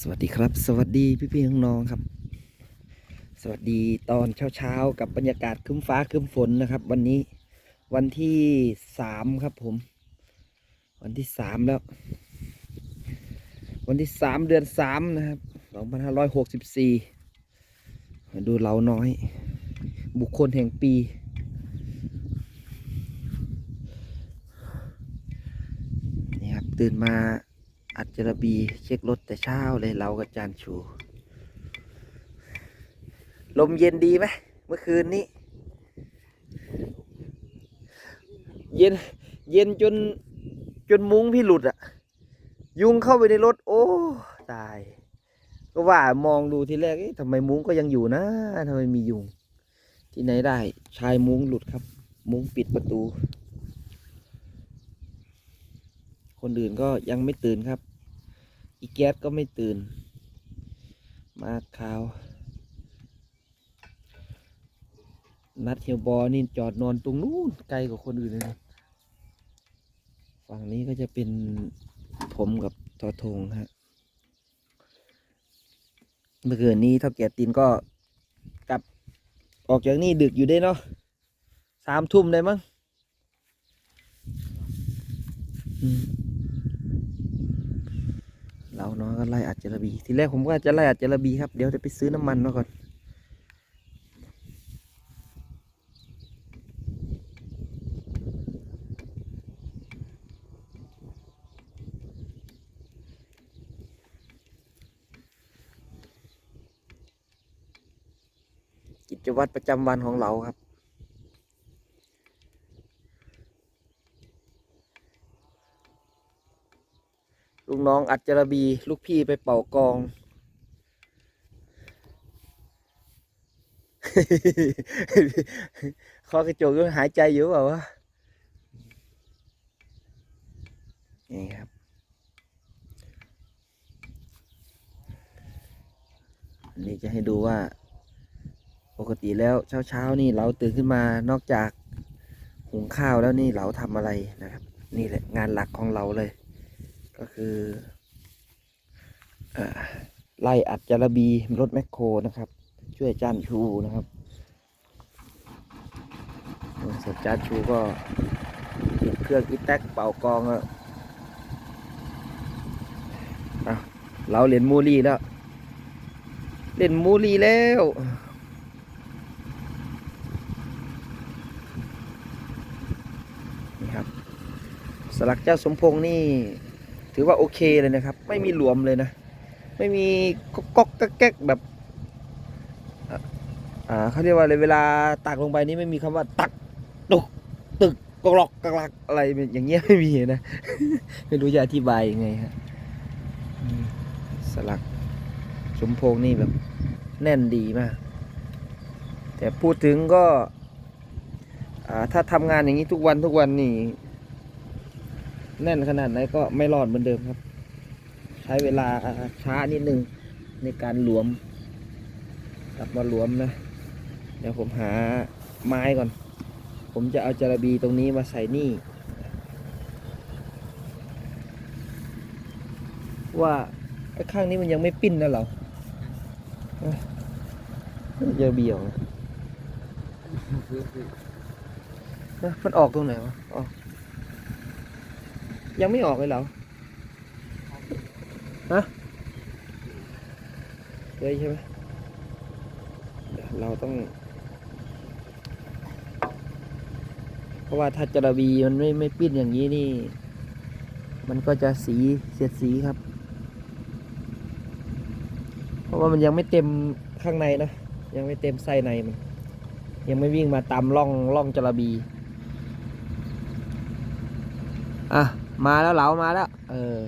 สวัสดีครับ สวัสดีพี่พี่ๆน้องๆครับ สวัสดีตอนเช้าๆกับบรรยากาศครึ้มฟ้าครึ้มฝนนะครับ วันนี้วันที่สามครับผม วันที่สามแล้ว วันที่สามเดือนสามนะครับสองพันห้าร้อยหกสิบสี่ดูเราน้อย บุคคลแห่งปี นี่ครับตื่นมา อัดจระบีเช็ครถแต่เช้าเลยเรากับจานชู ลมเย็นดีไหมเมื่อคืนนี้ เย็น เย็นจนจนมุ้งพี่หลุดอะยุงเข้าไปในรถ โอ้ ตาย ก็ว่ามองดูทีแรกเอ๊ะทำไมมุ้งก็ยังอยู่นะทำไมมียุง ที่ไหนได้ชายมุ้งหลุดครับ มุ้งปิดประตู คนอื่นก็ยังไม่ตื่นครับ อีแก๊สก็ไม่ตื่น มาขาว นัดเฮียบอนี่จอดนอนตรงนู้นไกลกว่าคนอื่นเลยฝั่งนี้ก็จะเป็นผมกับทอทงฮะเมื่อคืนนี้เท่าแก่ตีนก็กลับออกจากนี่ดึกอยู่ได้เนาะสามทุ่มได้มั้งอืมเราเนาะก็ไล่อัดเจระบี ทีแรกผมก็จะไล่อัดเจระบีครับ เดี๋ยวจะไปซื้อน้ำมันมาก่อนกิจวัตรประจำวันของเราครับ ลูกน้องอัดจระบี ลูกพี่ไปเป่ากองคอกระจกยังหายใจอยู่เปล่าวะนี่ครับ อันนี้จะให้ดูว่า ปกติแล้วเช้าเช้าๆนี่เราตื่นขึ้นมานอกจากหุงข้าวแล้วนี่เราทำอะไรนะครับ นี่แหละงานหลักของเราเลย ก็คืออไล่อัดจาระบีรถแมคโครนะครับ ช่วยจานชูนะครับสร็จจานชูก็ติดเครื่องอีแท็กเป่ากองแล้วเอาเราเล่นมูลี่แล้ว เล่นมูลี่แล้วนี่ครับสลักเจ้าสมพงษ์นี่ ถือว่าโอเคเลยนะครับ ไม่มีหลวมเลยนะ ไม่มีก๊อกก๊อกแก๊กแบบอ่าเขาเรียกว่าอะไรเวลาตักลงไปนี่ไม่มีคำว่าตักตุกตึกกรอกกลักอะไรอย่างเงี้ยไม่มีนะไม่รู้จะอธิบายยังไงฮะสลักสมพงนี่แบบ แน่นดีมาก แต่พูดถึงก็อ่าถ้าทำงานอย่างนี้ทุกวันทุกวันนี่ แน่นขนาดไหนก็ไม่รอดเหมือนเดิมครับ ใช้เวลาช้านิดนึงในการหลวมกลับมาหลวมนะ เดี๋ยวผมหาไม้ก่อน ผมจะเอาจระบีตรงนี้มาใส่นี่ ว่าไอ้ข้างนี้มันยังไม่ปิ้นนะเหรอเยมันจะเบี่ยวนะมันออกตรงไหนวะออก ยังไม่ออกเลยเหรอฮะเลยใช่ไหมเราต้อง เพราะว่าถ้าจระบีมันไม่ไม่ปิ้นอย่างนี้นี่ มันก็จะสีเสียดสีครับ เพราะว่ามันยังไม่เต็มข้างในนะยังไม่เต็มไส้ในมัน ยังไม่วิ่งมาตามร่องร่องจระบี อะ มาแล้วเหลามาแล้ว เออ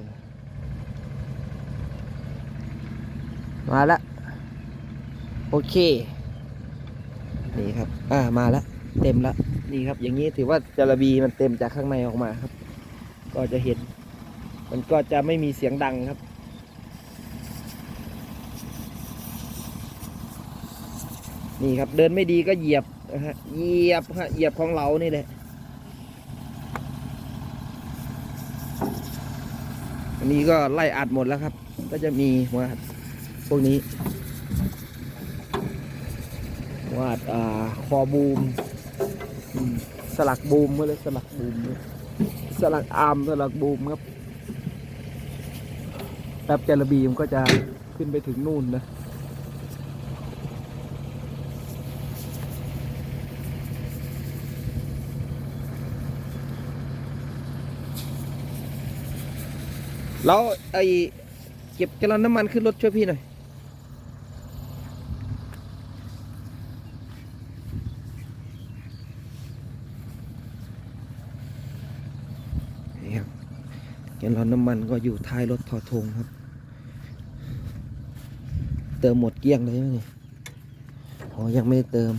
มาแล้ว โอเค นี่ครับ อ่า มาแล้ว เต็มแล้วนี่ครับ อย่างนี้ถือว่าจระบีมันเต็มจากข้างในออกมาครับ ก็จะเห็น มันก็จะไม่มีเสียงดังครับนี่ครับเดินไม่ดีก็เหยียบนะฮะเหยียบฮะเหยียบของเรานี่แหละ อันนี้ก็ไล่อัดหมดแล้วครับ ก็จะมีหัวอัดพวกนี้หัวอัดอ่าคอบูมสลักบูมก็เลยสลักบูมสลักอาร์มสลักบูมครับแป๊บเจลบีมก็จะขึ้นไปถึงนู่นนะ แล้วไอ้เก็บแกลลอนน้ำมันขึ้นรถช่วยพี่หน่อย นี่ครับแกลลอนน้ำมันก็อยู่ท้ายรถทอทงครับ เติมหมดเกลี้ยงเลยไหมนี่อ๋อยังไม่เติม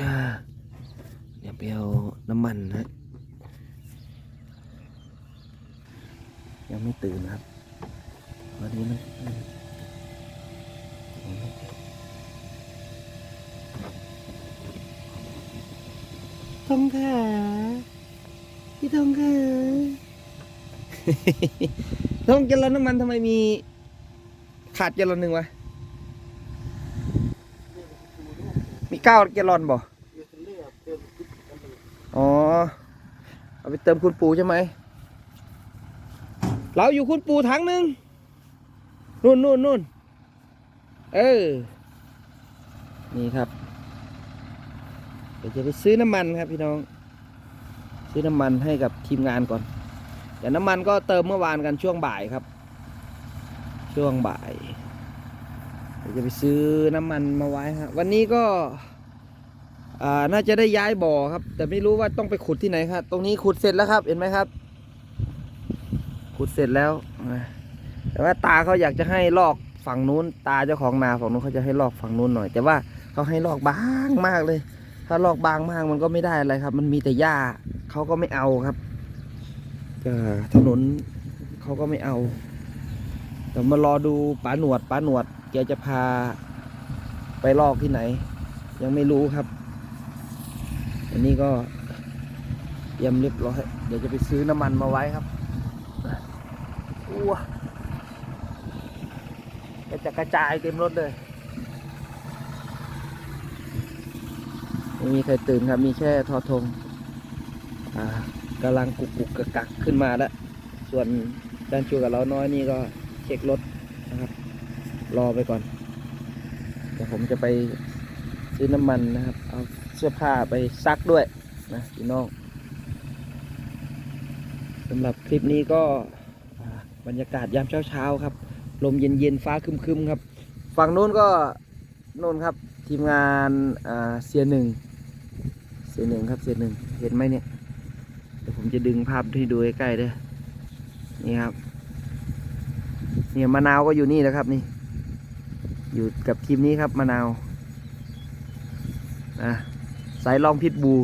เดี๋ยวไปเอาน้ำมันนะยังไม่ตื่นครับวันนี้มันยังไม่ตื่นทองขาพี่ทองขาทองแกลลอนน้ำมันทำไมมี ขาดแกลลอนหนึ่งวะ มี เก้าแกลลอนบ่อ๋อ เอาไปเติมคุณปูใช่ไหม เราอยู่คุณปูถังหนึ่งนู่นนู่นนู่นเออ นี่ครับ เดี๋ยวจะไปซื้อน้ำมันครับพี่น้อง ซื้อน้ำมันให้กับทีมงานก่อน แต่น้ำมันก็เติมเมื่อวานกันช่วงบ่ายครับ ช่วงบ่าย เดี๋ยวจะไปซื้อน้ำมันมาไว้ฮะ วันนี้ก็ น่าจะได้ย้ายบ่อครับ แต่ไม่รู้ว่าต้องไปขุดที่ไหนครับ ตรงนี้ขุดเสร็จแล้วครับ เห็นไหมครับ ขุดเสร็จแล้ว แต่ว่าตาเขาอยากจะให้ลอกฝั่งนู้น ตาเจ้าของนาฝั่งนู้นเขาจะให้ลอกฝั่งนู้นหน่อย แต่ว่าเขาให้ลอกบางมากเลย ถ้าลอกบางมากมันก็ไม่ได้อะไรครับ มันมีแต่หญ้าเขาก็ไม่เอาครับถนนเขาก็ไม่เอาเดี๋ยวมารอดูป้าหนวดป้าหนวดแกจะพาไปลอกที่ไหน ยังไม่รู้ครับ อันนี้ก็เตรียมเรียบร้อย เดี๋ยวจะไปซื้อน้ำมันมาไว้ครับอ้วกระจะกระจายเต็มรถเลยไม่มีใครตื่นครับ มีแค่ทอทงอ่ากำลังกุกกุกกักกักขึ้นมาแล้ว ส่วนด้านชูกับเราน้อยนี่ก็เช็ครถนะครับ รอไปก่อน เดี๋ยวผมจะไปซื้อน้ำมันนะครับ เอา สื้อผ้าไปซักด้วยนะพี่น้องสำหรับคลิปนี้ก็บรรยากาศยามเช้าๆครับ ลมเย็นๆฟ้าคึมๆครับ ฝั่งโน้นก็โน่นครับทีมงานเสียหนึ่งเสียหนึ่งครับเสียหนึ่งเห็นไหมเนี่ยเดี๋ยวผมจะดึงภาพให้ดูใกล้ๆเด้อนี่ครับเนี่ยมะนาวก็อยู่นี่นะครับนี่ อยู่กับทีมนี้ครับมะนาวอะ สายลองพิษบู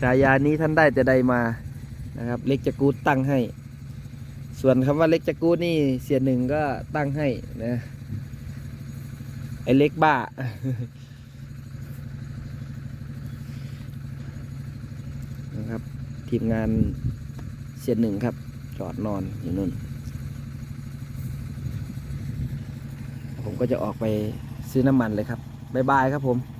ฉายานี้ท่านได้แต่ใดมานะครับ เล็กจะกูดตั้งให้ ส่วนคำว่าเล็กจะกูดนี่เสียหนึ่งก็ตั้งให้นะไอเล็กบ้า นะครับ ทีมงานเสียหนึ่งครับ จอดนอนอยู่นู่น ผมก็จะออกไปซื้อน้ำมันเลยครับ บ๊ายบายครับผม